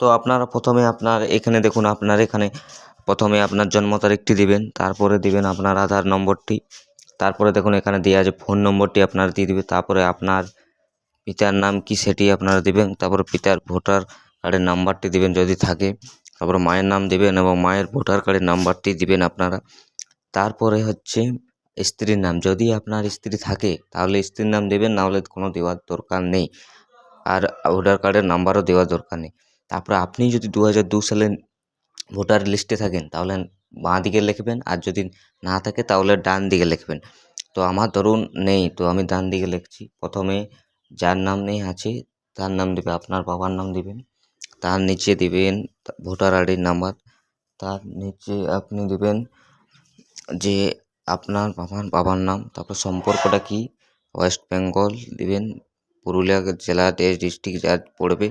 তো আপনারা প্রথমে আপনার এখানে দেখুন, আপনার এখানে প্রথমে আপনার জন্ম তারিখটি দিবেন, তারপরে দিবেন আপনার আধার নম্বরটি, তারপরে দেখুন এখানে দেওয়া আছে ফোন নম্বরটি আপনার দিয়ে দিবে, তারপরে আপনার পিতার নাম কি সেটি আপনারা দিবেন, তারপরে পিতার ভোটার কার্ডের নাম্বারটি দিবেন যদি থাকে, তারপরে মায়ের নাম দিবেন এবং মায়ের ভোটার কার্ডের নাম্বারটি দিবেন আপনারা, তারপরে হচ্ছে স্ত্রীর নাম, যদি আপনার স্ত্রী থাকে তাহলে স্ত্রীর নাম দেবেন নাহলে কোনো দেওয়ার দরকার নেই, আর ভোটার কার্ডের নাম্বারও দেওয়ার দরকার নেই। তারপরে আপনি যদি দু হাজার দু সালে ভোটার লিস্টে থাকেন, তাহলে বাঁ দিকে লিখবেন আর যদি না থাকে, তাহলে ডান দিকে লিখবেন। তো আমার ধরুন নেই, তো আমি ডান দিকে লিখছি। প্রথমে যার নাম নেই আছে, তার নাম দেবে, আপনার বাবার নাম দিবেন। তার নিচে দিবেন ভোটার আইডির নাম্বার। তার নিচে আপনি দেবেন যে আপনার বাবার বাবার নাম। তারপর সম্পর্কটা কী? ওয়েস্ট বেঙ্গল দিবেন। পুরুলিয়া জেলা ডিস্ট্রিক্ট যা পড়বে